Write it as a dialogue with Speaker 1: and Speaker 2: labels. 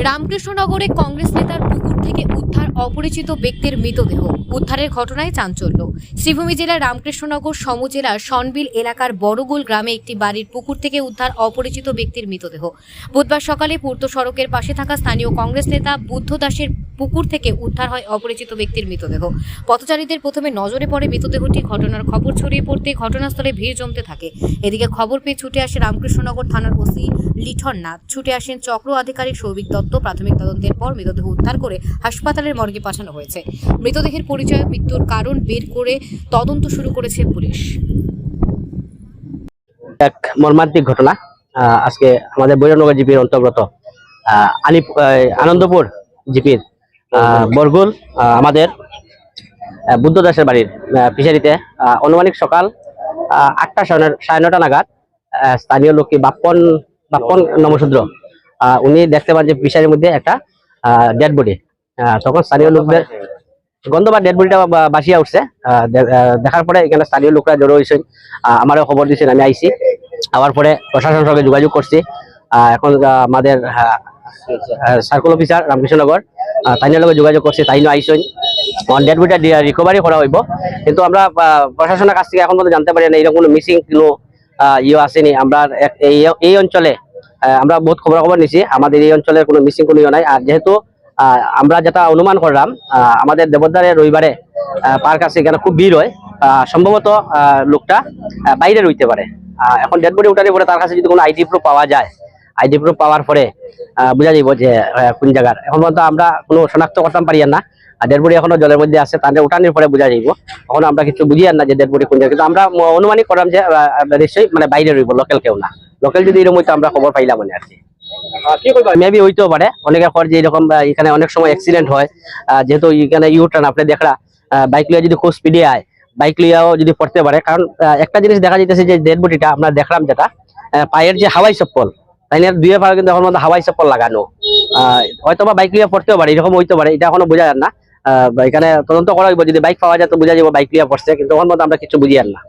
Speaker 1: রামকৃষ্ণনগরে কংগ্রেস নেতার পুকুর থেকে উদ্ধার অপরিচিত ব্যক্তির মৃতদেহ। উদ্ধারের ঘটনায় চাঞ্চল্য। শ্রীভূমি জেলার রামকৃষ্ণনগর সমজেলার সনবিল এলাকার বড়গোল গ্রামে একটি বাড়ির পুকুর থেকে উদ্ধার অপরিচিত ব্যক্তির মৃতদেহ। বুধবার সকালে পূর্ত সড়কের পাশে থাকা স্থানীয় কংগ্রেস নেতা বুদ্ধ দাসের পুকুর থেকে উদ্ধার হয় অপরিচিত ব্যক্তির মৃতদেহ। পথচারীদের প্রথমে নজরে পড়ে মৃতদেহটি, ঘটনার খবর ছড়িয়ে পড়তে ঘটনাস্থলে ভিড় জমতে থাকে। এদিকে খবর পেয়ে ছুটে আসে রামকৃষ্ণনগর থানার ওসি লিঠন নাথ। ছুটে আসেন চক্র আধিকারিক সৌভিক দত্ত। প্রাথমিক তদন্তের পর মৃতদেহ উদ্ধার করে হাসপাতালের মর্গে পাঠানো হয়েছে। মৃতদেহের পরিচয় মৃত্যুর কারণ বের করে তদন্ত শুরু করেছে পুলিশ।
Speaker 2: এক মর্মান্তিক ঘটনা আজকে আমাদের বৈরনগর জিপির অন্তর্গত আলিপ আনন্দপুর জিপির বরগুল আমাদের আহ, বুদ্ধ দাসের বাড়ির ফিশারিতে অনুমানিক সকাল আটটা সাড়ে নটা নাগাদ স্থানীয় লোককে বাপ্পন বাপ্পন নমশূদ্র উনি দেখতে পান যে ফিশারির মধ্যে একটা ডেড বডি তখন স্থানীয় লোকদের গন্ধ বা ডেড বডিটা বাসিয়া উঠছে দেখার পরে এখানে স্থানীয় লোকরা জড়ো হয়েছেন। আমারও খবর দিয়েছেন আমি আইছি। আবার পরে প্রশাসনের সঙ্গে যোগাযোগ করছি। এখন আমাদের সার্কেল অফিসার রামকৃষ্ণনগর তাইনের লগে যোগাযোগ করছি, তাইনও আইসন ডেড বডিটা রিকভারি করা হইব। কিন্তু আমরা প্রশাসনের কাছ থেকে এখন পর্যন্ত জানতে পারি না, এরকম কোনো মিসিং কোনো ইয়ে আসেনি। আমরা এই অঞ্চলে আমরা বহুত খবর খবর নিছি। আমাদের এই অঞ্চলের কোনো মিসিং কোনো নাই। আর যেহেতু আমরা যেটা অনুমান করলাম আমাদের দেবদারে রবিবারে পার্ক আছে, এখানে খুব ভিড় হয়। সম্ভবত লোকটা বাইরে রইতে পারে। এখন ডেড বডি উঠানোর পরে তার কাছে যদি কোনো আইডি প্রুফ পাওয়া যায় আইডি প্রুফ পাওয়ার পরে বোঝা যাইব যে কোন জায়গার। এখন পর্যন্ত আমরা কোনো শনাক্ত করতাম পারি না। ডেড বডি এখনও জলের মধ্যে আছে, তাদের উঠানোর পরে বোঝা যাইব। এখন আমরা কিছু বুঝি আর না যে ডেড বডি কোন জায়গায়। কিন্তু আমরা অনুমানিক করলাম যে নিশ্চয়ই মানে বাইরে রইব লোকাল কেউ না। লোকাল যদি এরকম হইতো আমরা খবর পাইলাম মানে আর কি। মেবি হইতেও পারে। অনেকের পর যে এরকম এখানে অনেক সময় অ্যাক্সিডেন্ট হয় যেহেতু এখানে ইউটার্ন আপনি দেখরা বাইক লিয়া যদি খুব স্পিডে আয় বাইক লিয়াও যদি পড়তে পারে কারণ একটা জিনিস দেখা যাইতেছে যে ডেড বডিটা আমরা দেখলাম যেটা পায়ের যে হাওয়াই চপ্পল তাই না দুয়ে পায়ে কিন্তু এখন মধ্যে হাওয়াই চপ্পল লাগানো। হয়তো বা বাইক লিয়া পড়তেও পারে এরকম হইতে পারে এটা এখনও বোঝা যান না। এখানে তদন্ত করা হইব যদি বাইক পাওয়া যায় তো বোঝা যাব বাইক লিয়া পড়ছে কিন্তু এখন মধ্যে আমরা কিছু বুঝি আর না।